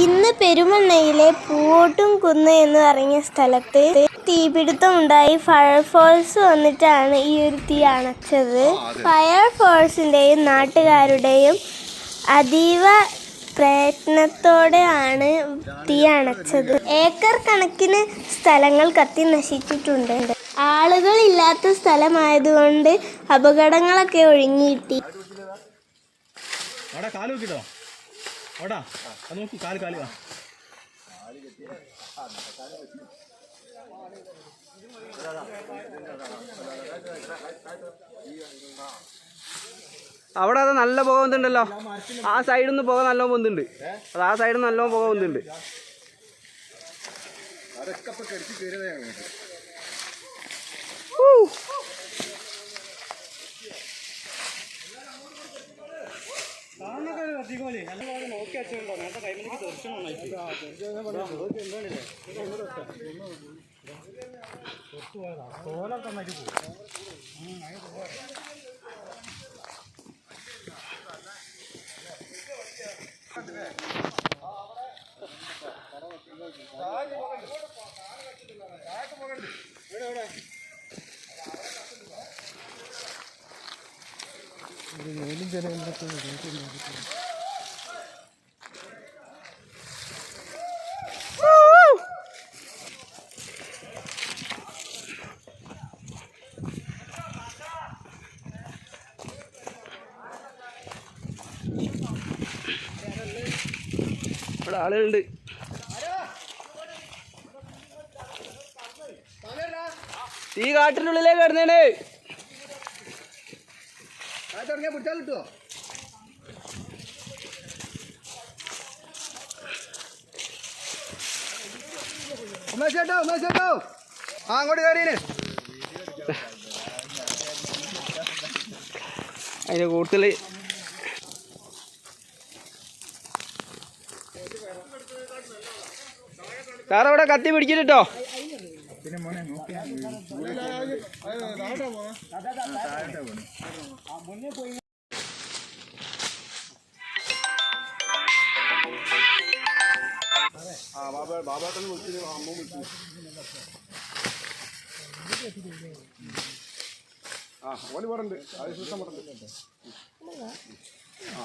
ഇന്ന് പെരുമണ്ണയിലെ പൂവോട്ടും കുന്ന് എന്ന് പറഞ്ഞ സ്ഥലത്ത് തീപിടുത്തം ഉണ്ടായി ഫയർ ഫോഴ്സ് വന്നിട്ടാണ് ഈ ഒരു തീ അണച്ചത്. ഫയർ ഫോഴ്സിന്റെയും നാട്ടുകാരുടെയും അതീവ പ്രയത്നത്തോടെയാണ് തീ അണച്ചത്. ഏക്കർ കണക്കിന് സ്ഥലങ്ങൾ കത്തി നശിച്ചിട്ടുണ്ട്. ആളുകളില്ലാത്ത സ്ഥലമായതുകൊണ്ട് അപകടങ്ങളൊക്കെ ഒഴിഞ്ഞിട്ടി അവിടെ അവിടെ അത് നോക്കൂ കാൽ കാൽ. ആ അവിടെ അത് നല്ല പുക വന്നിട്ടുണ്ടല്ലോ ആ സൈഡിൽ നിന്ന് പുക നല്ലോണം വന്നിട്ടുണ്ട് അത് ആ സൈഡിൽ നിന്ന് നല്ലോണം പുക വന്നിട്ടുണ്ട് ഇവിടെ ആളുകളുണ്ട്. തീ കാട്ടിനുള്ളിലേക്ക് കിടന്നേണ്. പിടിച്ചാൽ കിട്ടുമോ ചേട്ടോ ആ അങ്ങോട്ട് കയറിയേ അതിന്റെ കൂടുതൽ സാറ് ഇവിടെ കത്തി പിടിച്ചിട്ടോ ആ.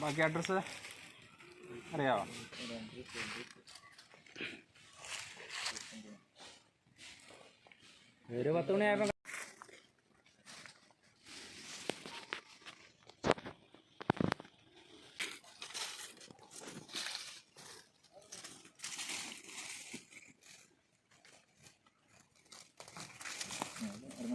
ബാക്കി അഡ്രസ്സ് അറിയാവോ? ഒരു പത്ത്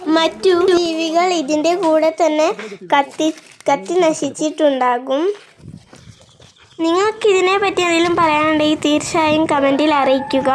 മറ്റു ജീവികൾ ഇതിന്റെ കൂടെ തന്നെ കത്തി കത്തി നശിച്ചിട്ടുണ്ടാകും. നിങ്ങൾക്ക് ഇതിനെ പറ്റി എന്തെങ്കിലും പറയാനുണ്ടെങ്കിൽ തീർച്ചയായും കമന്റിൽ അറിയിക്കുക.